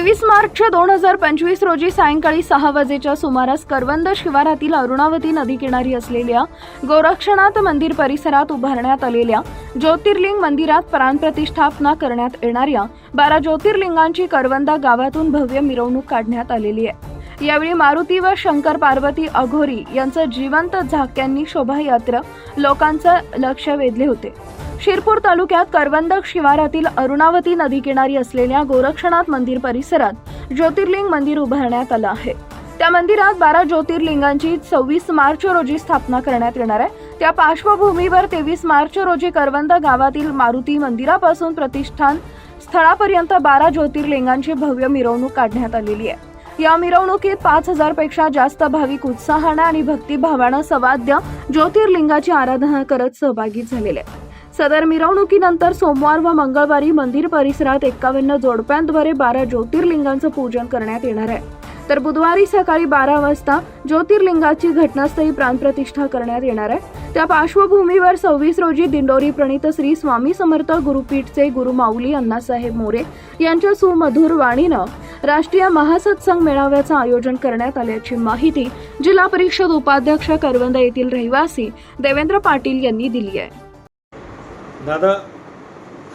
तेवीस मार्च दोन हजार पंचवीस रोजी सायंकाळी सहा वाजेच्या सुमारास करवंद शिवारातील अरुणावती नदीकिनारी असलेल्या गोरक्षनाथ मंदिर परिसरात उभारण्यात आलेल्या ज्योतिर्लिंग मंदिरात प्राणप्रतिष्ठापना करण्यात येणाऱ्या बारा ज्योतिर्लिंगांची करवंदा गावातून भव्य मिरवणूक काढण्यात आलेली आहे. यावेळी मारुती व शंकर पार्वती अघोरी यांचं जिवंत झाक्यांनी शोभायात्रा लोकांचं लक्ष वेधले होते. शिरपूर तालुक्यात करवंदक शिवारातील अरुणावती नदीकिनारी असलेल्या गोरक्षनाथ मंदिर परिसरात ज्योतिर्लिंग मंदिर उभारण्यात आलं आहे. त्या मंदिरात बारा ज्योतिर्लिंगांची सव्वीस मार्च रोजी स्थापना करण्यात येणार आहे. त्या पार्श्वभूमीवर तेवीस मार्च रोजी करवंद गावातील मारुती मंदिरापासून प्रतिष्ठान स्थळापर्यंत बारा ज्योतिर्लिंगांची भव्य मिरवणूक काढण्यात आलेली आहे. या मिरवणुकीत पाच हजारपेक्षा जास्त भाविक उत्साहानं आणि भक्तिभावानं सवाद्य ज्योतिर्लिंगाची आराधना करत सहभागी झालेले आहेत. सदर मिरवणुकीनंतर सोमवार व मंगळवारी मंदिर परिसरात एकावन्न जोडप्यांद्वारे बारा ज्योतिर्लिंगांचं पूजन करण्यात येणार आहे. तर बुधवारी सकाळी बारा वाजता ज्योतिर्लिंगाची घटनास्थळी प्राणप्रतिष्ठा करण्यात येणार आहे. त्या पार्श्वभूमीवर सव्वीस रोजी दिंडोरी प्रणित श्री स्वामी समर्थ गुरुपीठचे गुरु माऊली अण्णासाहेब मोरे यांच्या सुमधुर वाणीनं राष्ट्रीय महासत्संग मेळाव्याचं आयोजन करण्यात आल्याची माहिती जिल्हा परिषद उपाध्यक्ष करवंद येथील रहिवासी देवेंद्र पाटील यांनी दिली आहे. दादा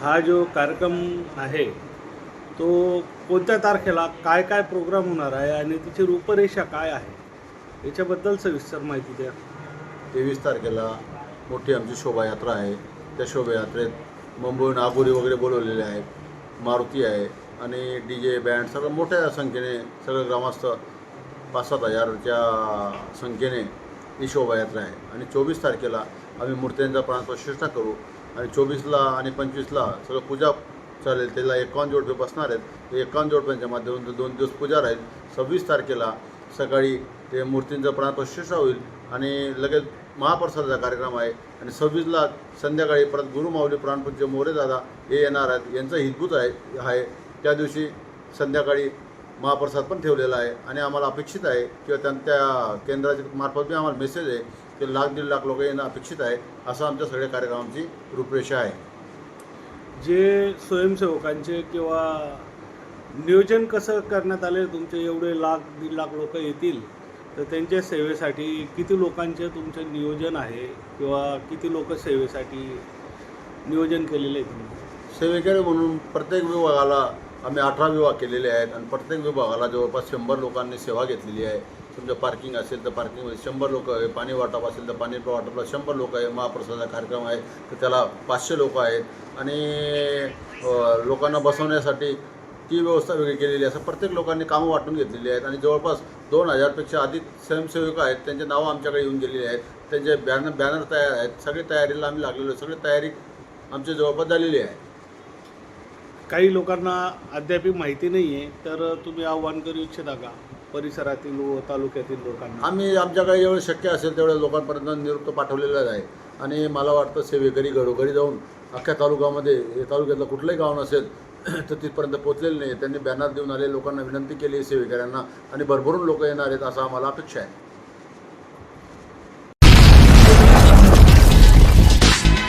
हा जो कार्यक्रम आहे तो कोणत्या तारखेला काय काय प्रोग्राम होणार आहे आणि तिची रूपरेषा काय आहे? याच्याबद्दल सविस्तर माहिती द्या. तेवीस तारखेला मोठी आमची शोभायात्रा आहे. त्या शोभायात्रेत मुंबई नागोरी वगैरे बोलवलेले आहेत. मारुती आहे आणि डी जे बँड सगळं मोठ्या संख्येने सगळं ग्रामस्थ पाच सात हजारच्या संख्येने ही शोभायात्रा आहे. आणि चोवीस तारखेला आम्ही मूर्त्यांचा प्राणप्रतिष्ठा करू. आणि चोवीसला आणि पंचवीसला सगळं पूजा चालेल त्याला एकावन्न जोडपे बसणार आहेत. ते एकावन्न जोडप्यांच्या माध्यमातून दोन दिवस पूजा राहील. सव्वीस तारखेला सकाळी ते मूर्तींचं प्राणप्रतिष्ठा होईल आणि लगेच महाप्रसादाचा कार्यक्रम आहे. आणि सव्वीसला संध्याकाळी परत गुरुमाऊली प्राणपूज्य मोरे दादा हे येणार आहेत. यांचं हितभूत आहे आहे. त्या दिवशी संध्याकाळी महाप्रसाद पण ठेवलेला आहे. आणि आम्हाला अपेक्षित आहे किंवा त्यां त्या केंद्राच्या मार्फत बी आम्हाला मेसेज आहे की लाख दीड लाख लोक येणं अपेक्षित आहे असं आमच्या सगळ्या कार्यक्रमाची रूपरेषा आहे. जे स्वयंसेवकांचे किंवा नियोजन कसं करण्यात आले तुमचे एवढे लाख दीड लाख लोक येतील तर त्यांच्या सेवेसाठी किती लोकांचे तुमचे नियोजन आहे किंवा किती लोक सेवेसाठी नियोजन केलेलं आहे तुम्ही? सेवेकरी म्हणून प्रत्येक विभागाला आम्ही अठरा विभाग केलेले आहेत आणि प्रत्येक विभागाला जवळपास शंभर लोकांनी सेवा घेतलेली आहे. तुमचं पार्किंग असेल तर पार्किंगमध्ये शंभर लोक आहे पाणी वाटप असेल तर पाणी वाटपला शंभर लोक आहे महाप्रसादा कार्यक्रम आहे तर त्याला पाचशे लोक आहेत. आणि लोकांना बसवण्यासाठी ती व्यवस्था वेगळी केलेली आहे. असं प्रत्येक लोकांनी कामं वाटून घेतलेली आहेत. आणि जवळपास दोन हजारपेक्षा अधिक स्वयंसेवक आहेत. त्यांचे नावं आमच्याकडे येऊन गेलेली आहेत. त्यांचे बॅनर बॅनर तयार आहेत. सगळी तयारीला आम्ही लागलेलो आहे. सगळी तयारी आमच्या जवळपास झालेली आहे. काही लोकांना अद्याप माहिती नाही आहे तर तुम्ही आव्हान करू इच्छिता का? परिसरातील व तालुक्यातील लोकांना? आम्ही आमच्याकडे जेवढं शक्य असेल तेवढ्या लोकांपर्यंत निरुक्त पाठवलेलाच आहे. आणि मला वाटतं सेवेकरी घरोघरी जाऊन अख्ख्या तालुक्यामध्ये हे तालुक्यातलं कुठलंही गाव नसेल तर तिथपर्यंत पोचलेलं नाही. त्यांनी बॅनर देऊन आले लोकांना विनंती केली आहे सेवेकऱ्यांना. आणि भरभरून लोक येणार आहेत असं आम्हाला अपेक्षा आहे.